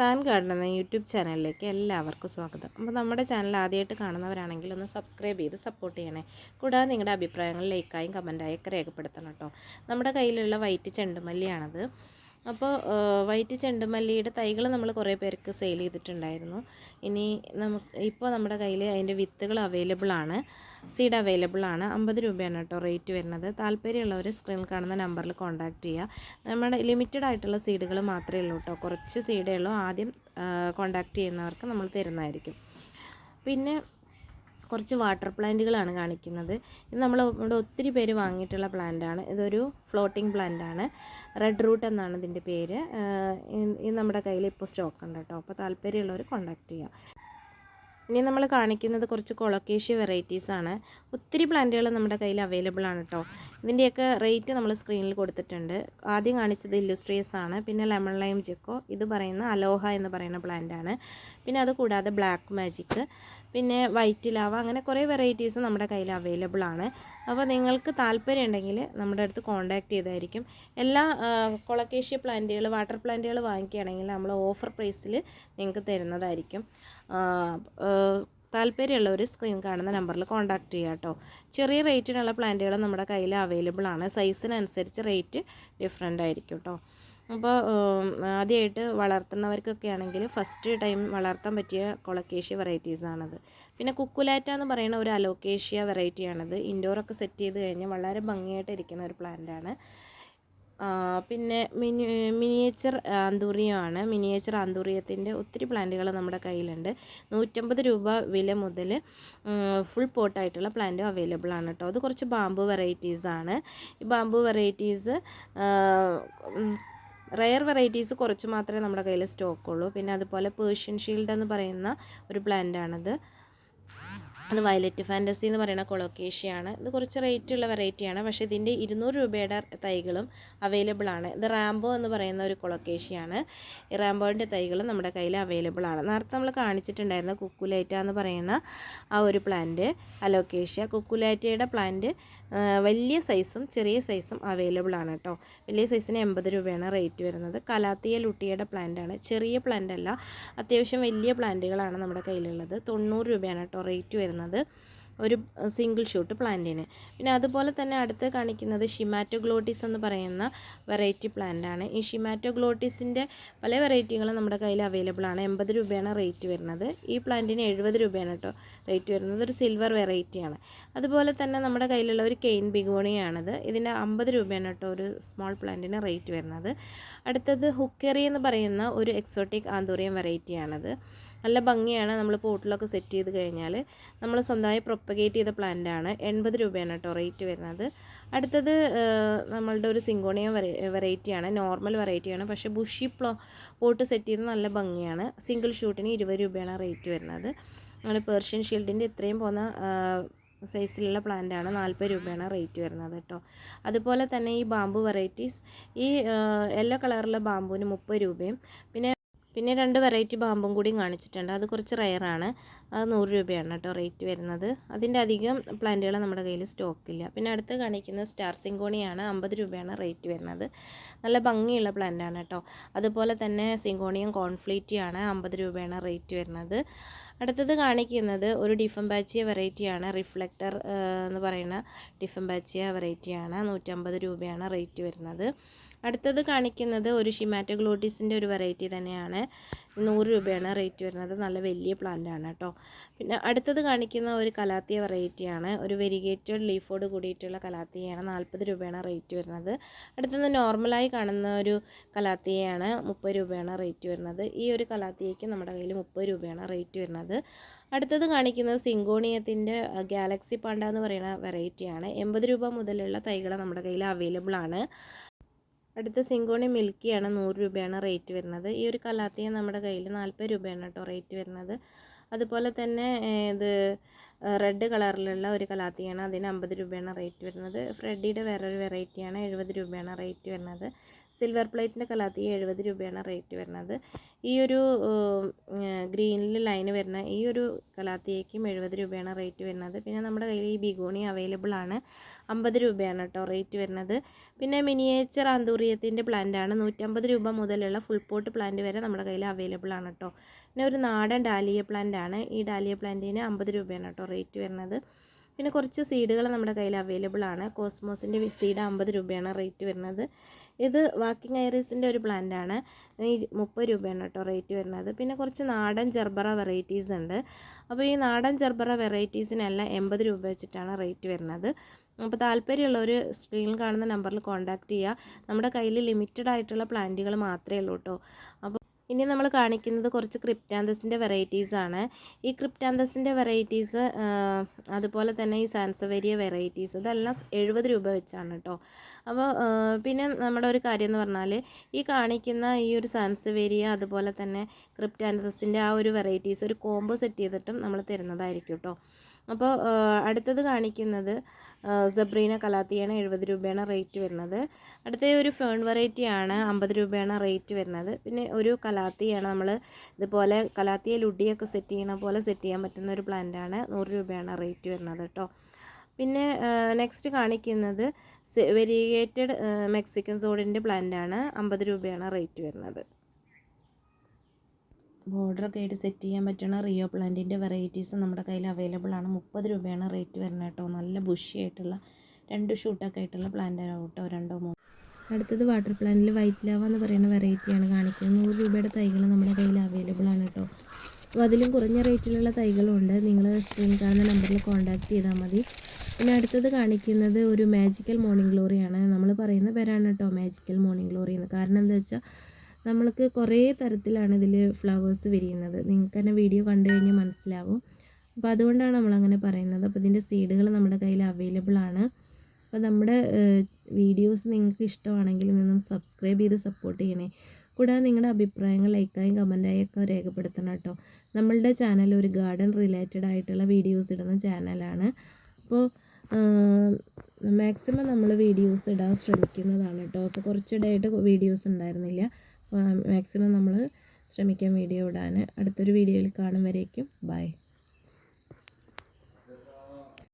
San garden എന്ന YouTube ചാനലിലേക്ക് എല്ലാവർക്കും സ്വാഗതം. അപ്പോൾ നമ്മുടെ ചാനൽ ആദ്യമായിട്ട് കാണുന്നവരാണെങ്കിൽ ഒന്ന് സബ്സ്ക്രൈബ് ചെയ്ത് സപ്പോർട്ട് ചെയ്യണേ. കൂടാതെ നിങ്ങളുടെ അഭിപ്രായങ്ങൾ ലൈക്കായും കമന്റായും ഒക്കെ രേഖപ്പെടുത്തണം കേട്ടോ. നമ്മുടെ കയ്യിലുള്ള വൈറ്റ് ചെണ്ടുമല്ലിയാണത്. അപ്പോൾ വൈറ്റ് ചെണ്ടുമല്ലിയുടെ തൈകൾ നമ്മൾ കുറേ പേർക്ക് സെയിൽ ചെയ്തിട്ടുണ്ടായിരുന്നു. ഇനി നമുക്ക് ഇപ്പോൾ നമ്മുടെ കയ്യിൽ അതിന്റെ വിത്തുകൾ അവൈലബിൾ ആണ്. സീഡ് അവൈലബിൾ ആണ്. അമ്പത് രൂപയാണ് കേട്ടോ റേറ്റ് വരുന്നത്. താല്പര്യമുള്ളവർ സ്ക്രീനിൽ കാണുന്ന നമ്പറിൽ കോൺടാക്റ്റ് ചെയ്യുക നമ്മുടെ ലിമിറ്റഡ് ആയിട്ടുള്ള സീഡുകൾ മാത്രമേ ഉള്ളൂ കേട്ടോ. കുറച്ച് സീഡേ ഉള്ളൂ. ആദ്യം കോൺടാക്റ്റ് ചെയ്യുന്നവർക്ക് നമ്മൾ തരുന്നതായിരിക്കും. പിന്നെ കുറച്ച് വാട്ടർ പ്ലാന്റുകളാണ് കാണിക്കുന്നത്. ഇത് നമ്മൾ ഇവിടെ ഒത്തിരി പേര് വാങ്ങിയിട്ടുള്ള പ്ലാന്റാണ്. ഇതൊരു ഫ്ലോട്ടിംഗ് പ്ലാന്റാണ്. റെഡ് റൂട്ട് എന്നാണ് ഇതിന്റെ പേര്. ഇത് നമ്മുടെ കയ്യിൽ ഇപ്പോൾ സ്റ്റോക്ക് ഉണ്ട് കേട്ടോ. അപ്പോൾ താല്പര്യമുള്ളവർ കോൺടാക്റ്റ് ചെയ്യാം. ഇനി നമ്മൾ കാണിക്കുന്നത് കുറച്ച് കൊളക്കേഷ്യ വെറൈറ്റീസ് ആണ്. ഒത്തിരി പ്ലാന്റുകൾ നമ്മുടെ കയ്യിൽ അവൈലബിൾ ആണ് കേട്ടോ. ഇതിന്റെയൊക്കെ റേറ്റ് നമ്മൾ സ്ക്രീനിൽ കൊടുത്തിട്ടുണ്ട്. ആദ്യം കാണിച്ചത് ഇല്ലുസ്ട്രിയസ് ആണ്. പിന്നെ ലെമൺ ലൈം ജെക്കോ ഇത് പറയുന്ന അലോഹ എന്ന് പറയുന്ന പ്ലാന്റ് ആണ്. പിന്നെ അത് കൂടാതെ ബ്ലാക്ക് മാജിക് പിന്നെ വൈറ്റ് ലാവ അങ്ങനെ കുറേ വെറൈറ്റീസ് നമ്മുടെ കയ്യിൽ അവൈലബിൾ ആണ്. അപ്പോൾ നിങ്ങൾക്ക് താല്പര്യം ഉണ്ടെങ്കിൽ നമ്മുടെ അടുത്ത് കോൺടാക്റ്റ് ചെയ്തായിരിക്കും. എല്ലാ കൊളക്കേഷ്യ പ്ലാന്റുകൾ വാട്ടർ പ്ലാന്റുകൾ വാങ്ങിക്കുകയാണെങ്കിൽ നമ്മൾ ഓഫർ പ്രൈസിൽ നിങ്ങൾക്ക് തരുന്നതായിരിക്കും. താല്പര്യമുള്ളവർ സ്ക്രീൻ കാണുന്ന നമ്പറിൽ കോൺടാക്റ്റ് ചെയ്യുക കേട്ടോ ചെറിയ റേറ്റിനുള്ള പ്ലാന്റുകൾ നമ്മുടെ കയ്യിൽ അവൈലബിൾ ആണ്. സൈസിനനുസരിച്ച് റേറ്റ് ഡിഫറെന്റ് ആയിരിക്കും കേട്ടോ അപ്പോൾ ആദ്യമായിട്ട് വളർത്തുന്നവർക്കൊക്കെ ആണെങ്കിൽ ഫസ്റ്റ് ടൈം വളർത്താൻ പറ്റിയ കൊളക്കേഷ്യ വെറൈറ്റീസാണത് പിന്നെ കുക്കുലാറ്റ എന്ന് പറയുന്ന ഒരു അലോക്കേഷ്യ വെറൈറ്റിയാണത് ഇൻഡോറൊക്കെ സെറ്റ് ചെയ്ത് കഴിഞ്ഞാൽ വളരെ ഭംഗിയായിട്ട് ഇരിക്കുന്ന ഒരു പ്ലാന്റാണ് പിന്നെ മിനി മിനിയേച്ചർ ആന്തൂറിയമാണ് മിനിയേച്ചർ ആന്തൂറിയത്തിന്റെ ഒത്തിരി പ്ലാന്റുകൾ നമ്മുടെ കയ്യിലുണ്ട്. നൂറ്റമ്പത് രൂപ വില മുതൽ ഫുൾ പോട്ടായിട്ടുള്ള പ്ലാന്റും അവൈലബിൾ ആണ് കേട്ടോ അത് കുറച്ച് ബാമ്പു വെറൈറ്റീസാണ് ഈ ബാമ്പു വെറൈറ്റീസ് റയർ വെറൈറ്റീസ് കുറച്ച് മാത്രമേ നമ്മുടെ കയ്യിൽ സ്റ്റോക്കുള്ളൂ പിന്നെ അതുപോലെ പേർഷ്യൻ ഷീൽഡ് എന്ന് പറയുന്ന ഒരു പ്ലാന്റാണത് അത് വയലറ്റ് ഫാന്റസി എന്ന് പറയുന്ന കൊളോക്കേഷ്യയാണ് ഇത് കുറച്ച് റേറ്റ് ഉള്ള വെറൈറ്റിയാണ് പക്ഷേ ഇതിന്റെ ഇരുന്നൂറ് രൂപയുടെ തൈകളും അവൈലബിൾ ആണ്. ഇത് റാംബോ എന്ന് പറയുന്ന ഒരു കൊളോക്കേഷ്യയാണ് ഈ റാംബോന്റെ തൈകളും നമ്മുടെ കയ്യിൽ അവൈലബിൾ ആണ്. നേരത്തെ നമ്മൾ കാണിച്ചിട്ടുണ്ടായിരുന്ന കുക്കുലേറ്റ എന്ന് പറയുന്ന ആ ഒരു പ്ലാന്റ് അലോക്കേഷ്യ കുക്കുലേറ്റയുടെ പ്ലാന്റ് വലിയ സൈസും ചെറിയ സൈസും അവൈലബിൾ ആണ് കേട്ടോ വലിയ സൈസിന് എൺപത് രൂപയാണ് റേറ്റ് വരുന്നത്. കലാത്തിയ ലുട്ടിയുടെ ആണ്. ചെറിയ പ്ലാന്റ് അല്ല അത്യാവശ്യം വലിയ പ്ലാന്റുകളാണ് നമ്മുടെ കയ്യിലുള്ളത്. തൊണ്ണൂറ് രൂപയാണ് കേട്ടോ റേറ്റ് വരുന്നത്. ഒരു സിംഗിൾ ഷൂട്ട് പ്ലാന്റിന് പിന്നെ അതുപോലെ തന്നെ അടുത്ത് കാണിക്കുന്നത് ഷിമാറ്റോഗ്ലോട്ടിസ് എന്ന് പറയുന്ന വെറൈറ്റി പ്ലാന്റാണ് ഈ ഷിമാറ്റോഗ്ലോട്ടിസിന്റെ പല വെറൈറ്റികളും നമ്മുടെ കയ്യിൽ അവൈലബിൾ ആണ്. എൺപത് രൂപയാണ് റേറ്റ് വരുന്നത്. ഈ പ്ലാന്റിന് എഴുപത് രൂപയാണ് കേട്ടോ റേറ്റ് വരുന്നത്. ഒരു സിൽവർ വെറൈറ്റിയാണ് അതുപോലെ തന്നെ നമ്മുടെ കയ്യിലുള്ള ഒരു കെയിൻ ബിഗോണിയാണിത്. ഇതിന്റെ അമ്പത് രൂപയാണ് കേട്ടോ ഒരു സ്മോൾ പ്ലാന്റിന് റേറ്റ് വരുന്നത്. അടുത്തത് ഹുക്കറി എന്ന് പറയുന്ന ഒരു എക്സോട്ടിക് ആന്തോറിയം വെറൈറ്റിയാണത് നല്ല ഭംഗിയാണ് നമ്മൾ പോട്ടിലൊക്കെ സെറ്റ് ചെയ്ത് കഴിഞ്ഞാൽ നമ്മൾ സ്വന്തമായി പ്രൊപ്പഗേറ്റ് ചെയ്ത പ്ലാന്റ് ആണ്. എൺപത് രൂപയാണ് കേട്ടോ റേറ്റ് വരുന്നത്. അടുത്തത് നമ്മളുടെ ഒരു സിങ്കോണിയ വെറൈറ്റിയാണ് നോർമൽ വെറൈറ്റിയാണ് പക്ഷേ ബുഷി പ്ലോ പോട്ട് സെറ്റ് ചെയ്ത് നല്ല ഭംഗിയാണ്. സിംഗിൾ ഷൂട്ടിന് ഇരുപത് രൂപയാണ് റേറ്റ് വരുന്നത്. നമ്മുടെ പേർഷ്യൻ ഷീൽഡിന്റെ ഇത്രയും പോകുന്ന സൈസിലുള്ള ആണ് നാൽപ്പത് രൂപയാണ് റേറ്റ് വരുന്നത് കേട്ടോ അതുപോലെ തന്നെ ഈ ബാമ്പു വെറൈറ്റീസ് ഈ യെല്ലോ കളറിലെ ബാമ്പുവിന് മുപ്പത് രൂപയും. പിന്നെ പിന്നെ രണ്ട് വെറൈറ്റി ബാമ്പും കൂടിയും കാണിച്ചിട്ടുണ്ട്. അത് കുറച്ച് റയറാണ് അത് നൂറ് രൂപയാണ് കേട്ടോ റേറ്റ് വരുന്നത്. അതിന്റെ അധികം പ്ലാന്റുകൾ നമ്മുടെ കയ്യിൽ സ്റ്റോക്കില്ല പിന്നെ അടുത്ത് കാണിക്കുന്നത് സ്റ്റാർ സിങ്കോണിയാണ്. അമ്പത് രൂപയാണ് റേറ്റ് വരുന്നത്. നല്ല ഭംഗിയുള്ള പ്ലാന്റാണ് കേട്ടോ. അതുപോലെ തന്നെ സിങ്കോണിയും കോൺഫ്ലീറ്റിയാണ് അമ്പത് രൂപയാണ് റേറ്റ് വരുന്നത്. അടുത്തത് കാണിക്കുന്നത് ഒരു ഡിഫംബാച്ചിയ വെറൈറ്റിയാണ് റിഫ്ലക്ടർ എന്ന് പറയുന്ന ഡിഫംബാച്ചിയ വെറൈറ്റിയാണ് നൂറ്റമ്പത് രൂപയാണ് റേറ്റ് വരുന്നത്. അടുത്തത് കാണിക്കുന്നത് ഒരു ഷിമാറ്റോഗ്ലോട്ടിസിന്റെ ഒരു വെറൈറ്റി തന്നെയാണ് നൂറ് രൂപയാണ് റേറ്റ് വരുന്നത് നല്ല വലിയ പ്ലാന്റ് ആണ് കേട്ടോ. പിന്നെ അടുത്തത് കാണിക്കുന്ന ഒരു കലാത്തിയ വെറൈറ്റിയാണ് ഒരു വെരിഗേറ്റഡ് ലീഫോട് കൂടിയിട്ടുള്ള കലാത്തിയാണ് നാൽപ്പത് രൂപയാണ് റേറ്റ് വരുന്നത്. അടുത്തത് നോർമലായി കാണുന്ന ഒരു കലാത്തിയാണ് മുപ്പത് രൂപയാണ് റേറ്റ് വരുന്നത്. ഈ ഒരു കലാത്തിയയ്ക്ക് നമ്മുടെ കയ്യിൽ മുപ്പത് രൂപയാണ് റേറ്റ് വരുന്നത്. അടുത്തത് കാണിക്കുന്നത് സിങ്കോണിയത്തിന്റെ ഗാലക്സി പാണ്ട എന്ന് പറയുന്ന വെറൈറ്റിയാണ് എൺപത് രൂപ മുതലുള്ള തൈകൾ നമ്മുടെ കയ്യിൽ അവൈലബിൾ ആണ്. അടുത്ത സിങ്കോണി മിൽക്കിയാണ് നൂറ് രൂപയാണ് റേറ്റ് വരുന്നത്. ഈ ഒരു കലാത്തിയ നമ്മുടെ കയ്യിൽ നാൽപ്പത് രൂപയാണ് കേട്ടോ റേറ്റ് വരുന്നത്. അതുപോലെ തന്നെ ഇത് റെഡ് കളറിലുള്ള ഒരു കലാത്തിയാണ് അതിന് അമ്പത് രൂപയാണ് റേറ്റ് വരുന്നത്. ഫ്രെഡിയുടെ വേറൊരു വെറൈറ്റിയാണ് എഴുപത് രൂപയാണ് റേറ്റ് വരുന്നത്. സിൽവർ പ്ലേറ്റിന്റെ കലാത്തി എഴുപത് രൂപയാണ് റേറ്റ് വരുന്നത്. ഈ ഒരു ഗ്രീനിൽ ലൈന് വരുന്ന ഈ ഒരു കലാത്തിയേക്കും എഴുപത് രൂപയാണ് റേറ്റ് വരുന്നത്. പിന്നെ നമ്മുടെ കയ്യിൽ ഈ ബിഗോണി അവൈലബിൾ ആണ്. അമ്പത് രൂപയാണ് കേട്ടോ റേറ്റ് വരുന്നത്. പിന്നെ മിനിയേച്ചർ ആന്തൂറിയത്തിന്റെ ആണ്. നൂറ്റമ്പത് രൂപ മുതലുള്ള ഫുൾ പോട്ട് പ്ലാന്റ് വരെ നമ്മുടെ കയ്യിൽ അവൈലബിൾ ആണ് കേട്ടോ പിന്നെ ഒരു നാടൻ ഡാലിയ പ്ലാന്റ് ആണ്. ഈ ഡാലിയ പ്ലാന്റിന് അമ്പത് രൂപയാണ് കേട്ടോ റേറ്റ് വരുന്നത്. പിന്നെ കുറച്ച് സീഡുകൾ നമ്മുടെ കയ്യിൽ അവൈലബിൾ ആണ്. കോസ്മോസിന്റെ സീഡ് അമ്പത് രൂപയാണ് റേറ്റ് വരുന്നത്. ഇത് വാക്കിംഗ് ഐറിസിന്റെ ഒരു പ്ലാന്റ് ആണ്. ഈ മുപ്പത് രൂപയാണ് കേട്ടോ റേറ്റ് വരുന്നത്. പിന്നെ കുറച്ച് നാടൻ ജർബറ വെറൈറ്റീസ് ഉണ്ട്. അപ്പോൾ ഈ നാടൻ ജർബറ വെറൈറ്റീസിനെല്ലാം എൺപത് രൂപ വെച്ചിട്ടാണ് റേറ്റ് വരുന്നത്. അപ്പോൾ താല്പര്യമുള്ളവർ സ്ക്രീനിൽ കാണുന്ന നമ്പറിൽ കോൺടാക്റ്റ് ചെയ്യുക. നമ്മുടെ കയ്യിൽ ലിമിറ്റഡ് ആയിട്ടുള്ള പ്ലാന്റുകൾ മാത്രമേ ഉള്ളൂ കേട്ടോ. അപ്പോൾ ഇനി നമ്മൾ കാണിക്കുന്നത് കുറച്ച് ക്രിപ്റ്റാന്തസിന്റെ വെറൈറ്റീസ് ആണ്. ഈ ക്രിപ്റ്റാന്തസിന്റെ വെറൈറ്റീസ് അതുപോലെ തന്നെ ഈ സാൻസവേരിയ വെറൈറ്റീസ് ഇതെല്ലാം എഴുപത് രൂപ വെച്ചാണ് കേട്ടോ അപ്പോൾ പിന്നെ നമ്മുടെ ഒരു കാര്യം എന്ന് പറഞ്ഞാൽ ഈ കാണിക്കുന്ന ഈ ഒരു സാൻസവേരിയ അതുപോലെ തന്നെ ക്രിപ്റ്റാന്തസിന്റെ ആ ഒരു വെറൈറ്റീസ് ഒരു കോംബോ സെറ്റ് ചെയ്തിട്ടും നമ്മൾ തരുന്നതായിരിക്കും കേട്ടോ അപ്പോൾ അടുത്തത് കാണിക്കുന്നത് സബ്രീന കലാത്തിയാണ് എഴുപത് രൂപയാണ് റേറ്റ് വരുന്നത്. അടുത്ത ഒരു ഫേൺ വെറൈറ്റിയാണ് അമ്പത് രൂപയാണ് റേറ്റ് വരുന്നത്. പിന്നെ ഒരു കലാത്തിയാണ് നമ്മൾ ഇതുപോലെ കലാത്തിയെ ലുഡിയൊക്കെ സെറ്റ് ചെയ്യണ പോലെ സെറ്റ് ചെയ്യാൻ പറ്റുന്ന ഒരു പ്ലാന്റാണ് നൂറ് രൂപയാണ് റേറ്റ് വരുന്നത് കേട്ടോ പിന്നെ നെക്സ്റ്റ് കാണിക്കുന്നത് വെരിഗേറ്റഡ് മെക്സിക്കൻ സോഡിന്റെ പ്ലാന്റാണ് അമ്പത് രൂപയാണ് റേറ്റ് വരുന്നത്. ബോർഡറൊക്കെ ആയിട്ട് സെറ്റ് ചെയ്യാൻ പറ്റുന്ന റിയോ പ്ലാന്റിന്റെ വെറൈറ്റീസ് നമ്മുടെ കയ്യിൽ അവൈലബിൾ ആണ്. മുപ്പത് രൂപയാണ് റേറ്റ് വരുന്നത് കേട്ടോ. നല്ല ബുഷി ആയിട്ടുള്ള രണ്ട് ഷൂട്ടൊക്കെ ആയിട്ടുള്ള പ്ലാന്റ് കേട്ടോ. രണ്ടോ മൂന്നോ. അടുത്തത് വാട്ടർ പ്ലാന്റിൽ വൈറ്റ് ലാവ എന്ന് പറയുന്ന വെറൈറ്റിയാണ് കാണിക്കുന്നത്. നൂറ് രൂപയുടെ തൈകൾ നമ്മുടെ കയ്യിൽ അവൈലബിൾ ആണ് കേട്ടോ. അപ്പോൾ അതിലും കുറഞ്ഞ റേറ്റിലുള്ള തൈകളുണ്ട് നിങ്ങൾ സ്ക്രീൻ കാണുന്ന നമ്പറിൽ കോൺടാക്ട് ചെയ്താൽ മതി. പിന്നെ അടുത്തത് കാണിക്കുന്നത് ഒരു മാജിക്കൽ മോർണിംഗ് ഗ്ലോറിയാണ് നമ്മൾ പറയുന്ന പേരാണ് കേട്ടോ മാജിക്കൽ മോർണിംഗ് ഗ്ലോറി എന്ന്. കാരണം എന്താ വെച്ചാൽ നമ്മൾക്ക് കുറേ തരത്തിലാണ് ഇതിൽ ഫ്ലവേഴ്സ് വിരിയുന്നത്. നിങ്ങൾക്ക് തന്നെ വീഡിയോ കണ്ടു കഴിഞ്ഞാൽ മനസ്സിലാവും. അപ്പോൾ അതുകൊണ്ടാണ് നമ്മളങ്ങനെ പറയുന്നത്. അപ്പോൾ ഇതിന്റെ സീഡുകൾ നമ്മുടെ കയ്യിൽ അവൈലബിൾ ആണ്. അപ്പോൾ നമ്മുടെ വീഡിയോസ് നിങ്ങൾക്ക് ഇഷ്ടമാണെങ്കിൽ നിന്നും സബ്സ്ക്രൈബ് ചെയ്ത് സപ്പോർട്ട് ചെയ്യണേ. കൂടാതെ നിങ്ങളുടെ അഭിപ്രായങ്ങൾ ലൈക്കായും കമന്റായും ഒക്കെ രേഖപ്പെടുത്തണം കേട്ടോ. നമ്മളുടെ ചാനൽ ഒരു ഗാർഡൻ റിലേറ്റഡ് ആയിട്ടുള്ള വീഡിയോസ് ഇടുന്ന ചാനലാണ് അപ്പോൾ മാക്സിമം നമ്മൾ വീഡിയോസ് ഇടാൻ ശ്രമിക്കുന്നതാണ് കേട്ടോ. അപ്പോൾ കുറച്ചിടെയായിട്ട് വീഡിയോസ് ഉണ്ടായിരുന്നില്ല. മാക്സിമം നമ്മൾ ശ്രമിക്കാം വീഡിയോ ഇടാൻ അടുത്തൊരു വീഡിയോയിൽ കാണും വരേക്കും. ബൈ